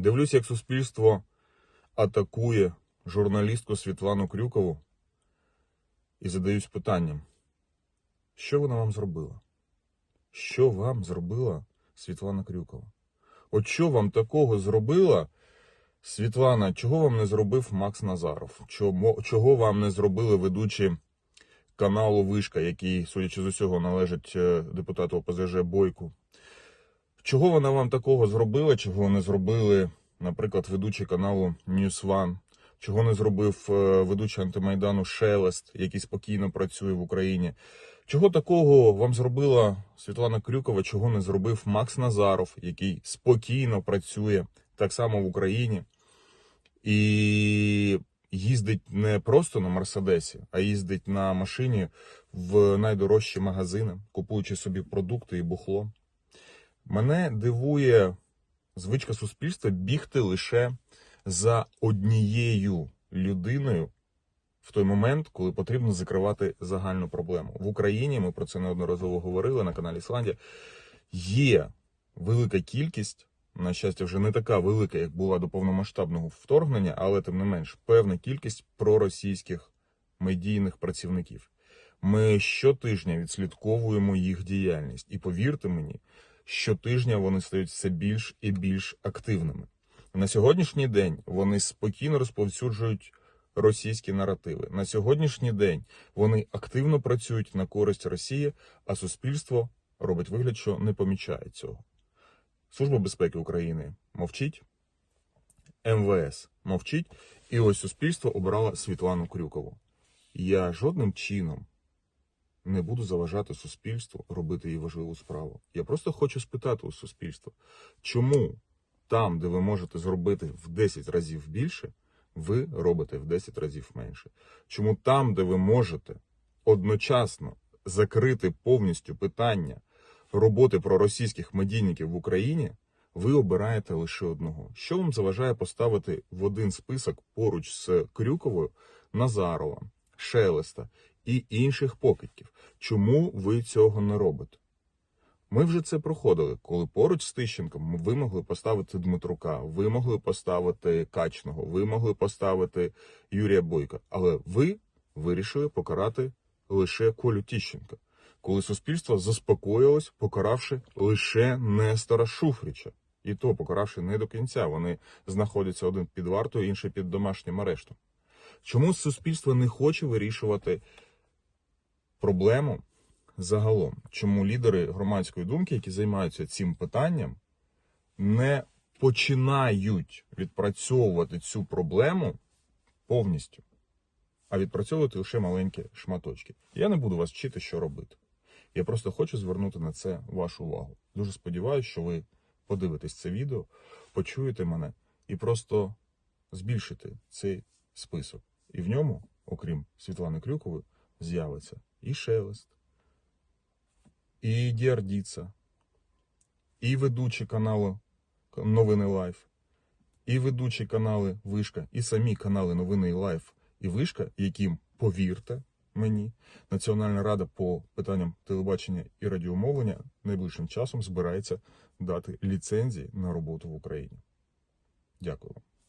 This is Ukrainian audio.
Дивлюсь, як суспільство атакує журналістку Світлану Крюкову і задаюсь питанням: що вона вам зробила? Що вам зробила Світлана Крюкова? От що вам такого зробила Світлана? Чого вам не зробив Макс Назаров? Чого, чого вам не зробили ведучі каналу Вишка, який, судячи з усього, належить е, депутату ОПЗЖ Бойку? Чого вона вам такого зробила, чого не зробили, наприклад, ведучий каналу News One? Чого не зробив е, ведучий антимайдану Шелест, який спокійно працює в Україні? Чого такого вам зробила Світлана Крюкова, чого не зробив Макс Назаров, який спокійно працює так само в Україні і їздить не просто на Мерседесі, а їздить на машині в найдорожчі магазини, купуючи собі продукти і бухло? Мене дивує звичка суспільства бігти лише за однією людиною в той момент, коли потрібно закривати загальну проблему. В Україні ми про це неодноразово говорили на каналі Ісландія. Є велика кількість, на щастя, вже не така велика, як була до повномасштабного вторгнення, але тим не менш певна кількість проросійських медійних працівників. Ми щотижня відслідковуємо їх діяльність, і повірте мені, щотижня вони стають все більш і більш активними. На сьогоднішній день вони спокійно розповсюджують російські наративи. На сьогоднішній день вони активно працюють на користь Росії, а суспільство робить вигляд, що не помічає цього. Служба безпеки України мовчить, МВС мовчить, і ось суспільство обрало Світлану Крюкову. Я жодним чином не буду заважати суспільству робити її важливу справу. Я просто хочу спитати у суспільства, чому там, де ви можете зробити в 10 разів більше, ви робите в 10 разів менше? Чому там, де ви можете одночасно закрити повністю питання роботи проросійських медійників в Україні, ви обираєте лише одного? Що вам заважає поставити в один список поруч з Крюковою Назарова, Шелеста і інших покидьків? Чому ви цього не робите? Ми вже це проходили, коли поруч з Тищенком ви могли поставити Дмитрука, ви могли поставити Качного, ви могли поставити Юрія Бойка, але ви вирішили покарати лише Колю Тищенка, коли суспільство заспокоїлось, покаравши лише Нестора Шуфрича. І то покаравши не до кінця. Вони знаходяться один під вартою, інший під домашнім арештом. Чому суспільство не хоче вирішувати проблему загалом? Чому лідери громадської думки, які займаються цим питанням, не починають відпрацьовувати цю проблему повністю, а відпрацьовувати лише маленькі шматочки? Я не буду вас вчити, що робити. Я просто хочу звернути на це вашу увагу. Дуже сподіваюся, що ви подивитесь це відео, почуєте мене і просто збільшите цей список. І в ньому, окрім Світлани Крюкової, з'явиться і Шелест, і Діардіца, і ведучі каналу Новини Лайф, і ведучі канали Вишка, і самі канали Новини Лайф і Вишка, яким, повірте мені, Національна рада по питанням телебачення і радіомовлення найближчим часом збирається дати ліцензії на роботу в Україні. Дякую вам.